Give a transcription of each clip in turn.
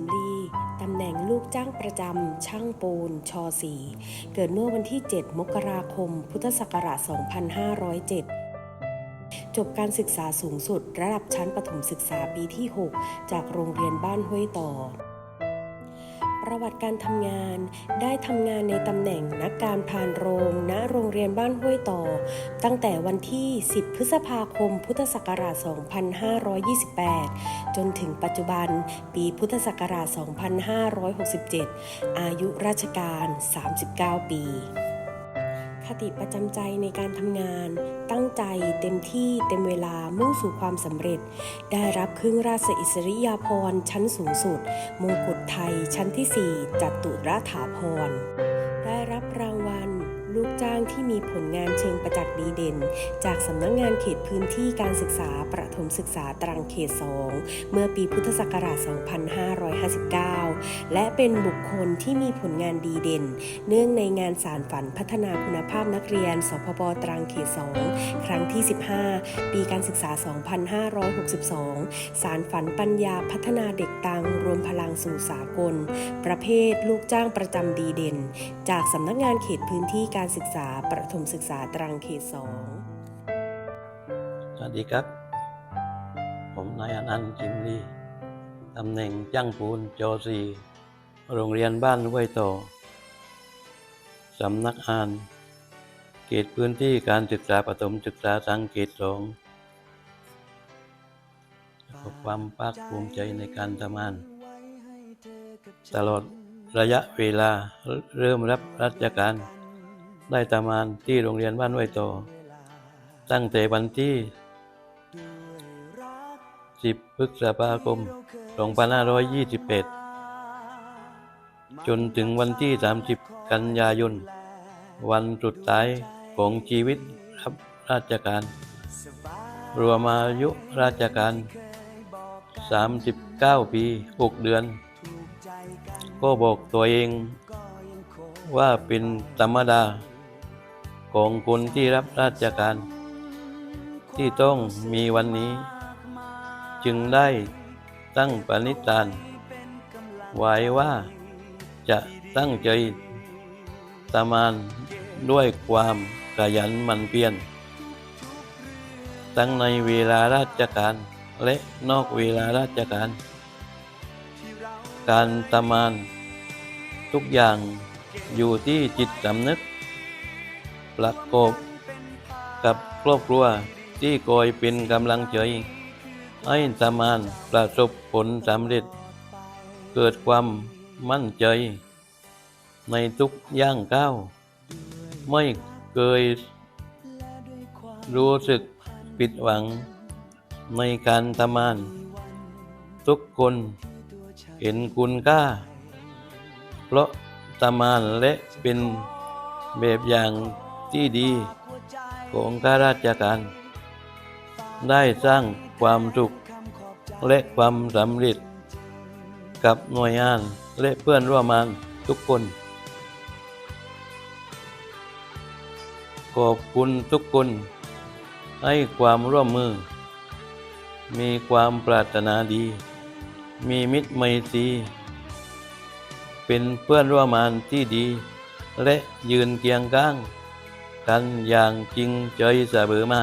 มลีตำแหน่งลูกจ้างประจำช่างปูน ชอสีเกิดเมื่อวันที่ 7 มกราคม พุทธศักราช 2507 จบการศึกษาสูงสุดระดับชั้นประถมศึกษาปีที่ 6 จากโรงเรียนบ้านห้วยต่อ ประวัติการทำงาน ได้ทำงานในตำแหน่งนักการพานโรงณโรงเรียนบ้านห้วยต่อ ตั้งแต่วันที่ 10 พฤษภาคม พุทธศักราช 2528 จนถึงปัจจุบัน ปีพุทธศักราช 2567 อายุราชการ 39 ปี คติประจำใจในการทำงาน ตั้งใจเต็มที่เต็มเวลามุ่งสู่ความสำเร็จ ได้รับเครื่องราชอิสริยาภรณ์ชั้นสูงสุดมงกุฎไทยชั้นที่ 4จัตุรถาภรณ์างที่มีผลงานเชิงประจักษ์ดีเด่น จากสำนักงงานเขตพื้นที่การศึกษาประถมศึกษาตรังเขต 2 เมื่อปีพุทธศักราช 2559 และเป็นบุคคลที่มีผลงานดีเด่น เนื่องในงานสารฝันพัฒนาคุณภาพนักเรียน สพบตรังเขต 2 ครั้งที่ 15 ปีการศึกษา 2562 สารฝันปัญญาพัฒนาเด็กตังรวมพลังสู่สากล ประเภทลูกจ้างประจำดีเด่น จากสำนักงานเขตพื้นที่การศึกษาประถมศึกษาตรังเขต2สวัสดีครับ ผมนายอนันต์จิมลีตำแหน่งจ้างปูนจอซีโรงเรียนบ้านห้วยโตสำนักงาน เขตพื้นที่การศึกษาประถมศึกษาสังเกตสองขอความภาคภูมิใจในการทำงาน ตลอดระยะเวลาเริ่มรับราชการ ได้ทำงานที่โรงเรียนบ้านห้วยโตตั้งแต่วันที่ 10พฤษภาคม 2528จนถึงวันที่ 30 กันยายน วันสุดท้ายของชีวิตรับราชการ รวมอายุราชการ 39 ปี 6 เดือน ก็บอกตัวเองว่าเป็นธรรมดา ของคนที่รับราชการ ที่ต้องมีวันนี้ จึงได้ตั้งปณิธาน ไว้ว่าจะตั้งใจทำงานด้วยความขยันหมันเพียรทั้งในเวลาราชการและนอกเวลาราชการ การทำงานทุกอย่างอยู่ที่จิตสำนึก ประกอบกับครอบครัวที่คอยเป็นกำลังใจให้ทำงานประสบผลสำเร็จ เกิดความมั่นใจ ในทุกย่างก้าว ไม่เคยรู้สึกผิดหวัง ในการทำงาน ทุกคนเห็นคุณค่า เพราะทำงานและเป็นแบบอย่าง ที่ดีของข้าราชการ ได้สร้างความสุขและความสำเร็จ กับหน่วยงานและเพื่อนร่วมงานทุกคน ขอบคุณทุกคน ให้ความร่วมมือ มีความปรารถนาดี มีมิตรไมตรีเป็นเพื่อนร่วมงานที่ดี และยืนเคียงข้าง กันอย่างจริงใจเสมอมา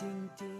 จริงๆ